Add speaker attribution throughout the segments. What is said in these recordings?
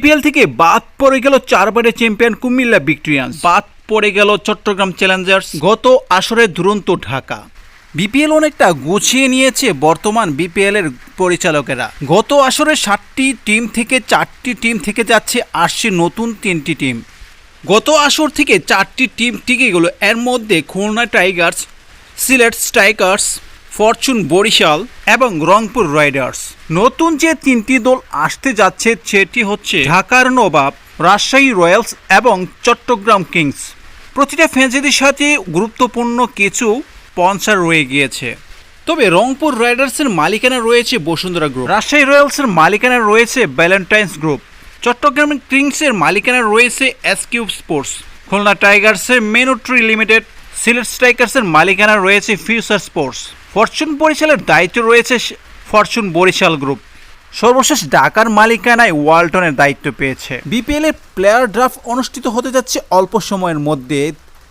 Speaker 1: BPL থেকে বাদ পড়ে গেল চারবারের চ্যাম্পিয়ন কুমিল্লা ভিক্টোরিয়ান্স বাদ পড়ে গেল চট্টগ্রাম চ্যালেঞ্জার্স। গত আসরে দুরন্ত ঢাকা। বিপিএল অনেকটা গুছিয়ে নিয়েছে বর্তমান বিপিএল এর পরিচালকেরা। গত আসরে ষাটটি টিম থেকে চারটি টিম থেকে যাচ্ছে আসছে নতুন তিনটি টিম। গত আসর থেকে চারটি টিম টিকে গেল। এর মধ্যে Khulna tigers, Sylhet strikers fortune Barishal এবং রংপুর রাইডার্স। নতুন যে তিনটি দল আসতে যাচ্ছে সেটি হচ্ছে ঢাকার নবাব, রাজশাহী রয়্যালস এবং চট্টগ্রাম কিংস। প্রতিটা ফ্র্যাঞ্চাইজির সাথে গুরুত্বপূর্ণ কিছু স্পন্সর রয়ে গিয়েছে। তবে রংপুর রাইডার্সের মালিকানা রয়েছে বসুন্ধরা গ্রুপ। রাজশাহী রয়্যালসের মালিকানা রয়েছে ভ্যালেন্টাইন্স গ্রুপ। চট্টগ্রাম কিংসের মালিকানা রয়েছে এসকিউ স্পোর্টস। খুলনা টাইগার্সের মেনোট্রি লিমিটেড, সিলেট স্ট্রাইকার্সের মালিকানা রয়েছে ফিউচার স্পোর্টস। ফরচুন বরিশালের দায়িত্ব রয়েছে ফরচুন বরিশাল গ্রুপ। সর্বশেষ ঢাকার মালিকানায় ওয়ালটনের দায়িত্ব পেয়েছে। বিপিএল এর প্লেয়ার ড্রাফট অনুষ্ঠিত হতে যাচ্ছে অল্প সময়ের মধ্যে।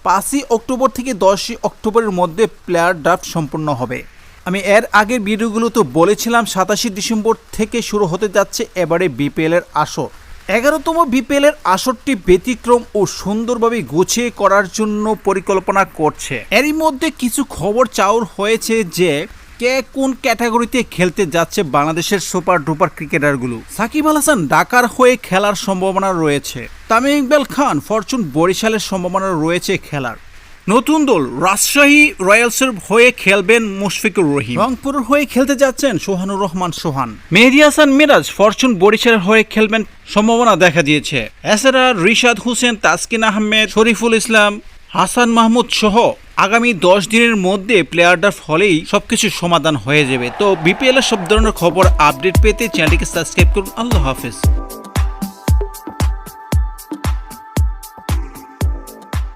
Speaker 1: পাঁচই অক্টোবর থেকে দশই অক্টোবরের মধ্যে প্লেয়ার ড্রাফট সম্পন্ন হবে। আমি এর আগের ভিডিওগুলো তো বলেছিলাম সাতাশে ডিসেম্বর থেকে শুরু হতে যাচ্ছে এবারে বিপিএল এর আসর। এগারোতম বিপিএল এর আসরটি ব্যতিক্রম ও সুন্দরভাবে গুছিয়ে করার জন্য পরিকল্পনা করছে। এরই মধ্যে কিছু খবর চাউর হয়েছে যে, কে কোন ক্যাটাগরিতে খেলতে যাচ্ছে বাংলাদেশের সুপার ডুপার ক্রিকেটারগুলো। সাকিব আল হাসান ডাকার হয়ে খেলার সম্ভাবনা রয়েছে। তামিম ইকবাল খান, ফরচুন বরিশালের সম্ভাবনা রয়েছে খেলার। নতুন দল রাজশাহী রয়্যালসের হয়ে খেলবেন মুশফিকুর রহিম। রংপুরের হয়ে খেলতে যাচ্ছেন সোহানুর রহমান সোহান। মেহেদি হাসান মিরাজ ফরচুন বরিশালের হয়ে খেলবেন সম্ভাবনা দেখা দিয়েছে। এছাড়া রিশাদ হোসেন তাসকিন আহমেদ শরীফুল ইসলাম হাসান মাহমুদ সহ আগামী দশ দিনের মধ্যে প্লেয়ার ফলেই সবকিছু সমাধান হয়ে যাবে। তো বিপিএল এর সব ধরনের খবর আপডেট পেতে চ্যানেলটিকে সাবস্ক্রাইব করুন। আল্লাহ হাফেজ।